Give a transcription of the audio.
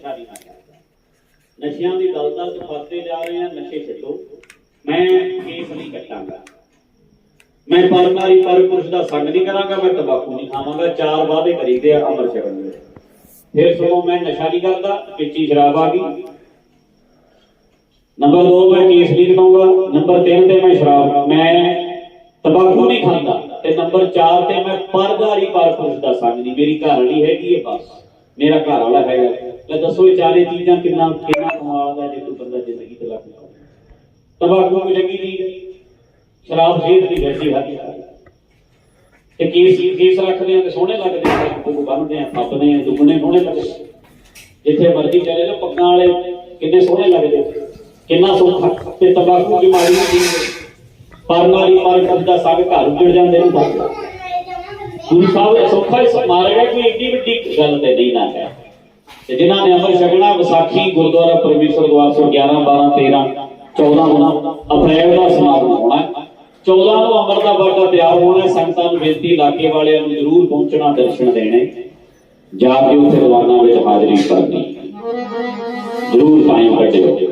ਨਸ਼ਾ ਨਹੀਂ ਮੈਂ ਕਰਦਾ। ਨਸ਼ਿਆਂ ਦੀ ਦਲਦਲ ਚ ਫਸਦੇ ਜਾ ਰਹੇ ਆ ਨਸ਼ੇ ਛੱਡੋ। ਮੈਂ ਕੇਸ ਨਹੀਂ ਕੱਟਾਂਗਾ। ਮੈਂ ਪਰਮਾਰੀ ਪਰਪੁਰਸ਼ ਦਾ ਸੰਗ ਨਹੀਂ ਕਰਾਂਗਾ, ਮੈਂ ਤੰਬਾਕੂ ਨਹੀਂ ਖਾਵਾਂਗਾ। ਚਾਰ ਵਾਅਦੇ ਕਰੀਦੇ ਆ ਅਮਰ ਛਕਣ ਦੇ। ਫਿਰ ਸੁਣੋ, ਮੈਂ ਨਸ਼ਾ ਨਹੀਂ ਕਰਦਾ, ਪਿੱਛੀ ਸ਼ਰਾਬ ਆ ਗਈ। ਨੰਬਰ 2 ਮੈਂ ਕੇਸ ਨਹੀਂ ਕਰਾਉਂਗਾ ਨੰਬਰ 3 ਤੇ ਮੈਂ ਸ਼ਰਾਬ, ਮੈਂ ਤੰਬਾਕੂ ਨਹੀਂ ਖਾਂਦਾ। ਤੇ ਨੰਬਰ 4 ਤੇ ਮੈਂ ਪਰਦਾਰੀ ਪਰਪੁਰਸ਼ ਦਾ ਸੰਗ ਨਹੀਂ। ਮੇਰੀ ਘਰ ਵਾਲੀ ਹੈਗੀ ਹੈ, ਬਸ। ਮੇਰਾ ਘਰ ਵਾਲਾ ਹੈਗਾ। ਲੈ ਦੱਸੋ ਇਹ ਚਾਰੇ ਚੀਜ਼ਾਂ ਕਿੰਨਾ ਕਿੰਨਾ ਕਮਾਲ ਦਾ ਜੇ ਕੋਈ ਬੰਦਾ ਜ਼ਿੰਦਗੀ ਤੇ ਲੱਗ ਜਾਵੇ। ਤੰਬਾਕੂ ਵੀ ਚੀਜ਼ ਹੈ ਸ਼ਰਾਬ ਸਿਹਤ ਦੀ ਵੈਸੀ ਹੱਥ ਤੇ ਕੇਸ ਕੇਸ ਰੱਖਦੇ ਆ ਤੇ ਸੋਹਣੇ ਲੱਗਦੇ ਆ। ਉਹ ਬੰਨਦੇ ਆ ਥੱਪਦੇ ਆ ਦੁੱਗਣੇ ਸੋਹਣੇ ਲੱਗਦੇ ਜਿੱਥੇ ਮਰਜ਼ੀ ਚਲੇ ਜਾਓ ਪੱਗਾਂ ਵਾਲੇ ਕਿੰਨੇ ਸੋਹਣੇ ਲੱਗਦੇ ਕਿੰਨਾ ਸੌਖਾ ਤੇ ਤੰਬਾਕੂ ਦੀ ਮਾਰੀ ਨਹੀਂ ਪਰਨਾਲੀ ਪਰ ਕਰਦਾ ਸਭ ਘਰ ਉੱਜੜ ਜਾਂਦੇ ਨੇ। ਗੁਰੂ ਸਾਹਿਬ ਸੌਖਾ ਹੀ ਮਾਰੇਗਾ ਕੋਈ ਏਡੀ ਵੱਡੀ ਗੱਲ ਤੇ ਨਹੀਂ ਨਾ ਹੈ ਤੇ ਜਿਨ੍ਹਾਂ ਨੇ ਅਮਰ ਛਕਣਾ, ਵਿਸਾਖੀ, ਗੁਰਦੁਆਰਾ ਪਰਮੇਸ਼ਰ ਦਵਾਰ 11 12 13 14 ਨੂੰ ਅਪ੍ਰੈਲ ਦਾ ਸਮਾਗਮ ਹੋਣਾ ਹੈ। 14 ਨੂੰ ਅਮਰ ਦਾ ਵਰਦਾ ਤਿਆਰ ਹੋਣਾ ਸੰਗਤਾਂ ਨੂੰ ਬੇਨਤੀ, ਇਲਾਕੇ ਵਾਲਿਆਂ ਨੂੰ ਜ਼ਰੂਰ ਪਹੁੰਚਣਾ, ਦਰਸ਼ਨ ਦੇਣੇ। ਜਾ ਕੇ ਉੱਥੇ ਦੀਵਾਨਾਂ ਵਿੱਚ ਹਾਜ਼ਰੀ ਭਰਨੀ। ਜ਼ਰੂਰ ਟਾਈਮ ਕੱਢਿਓ।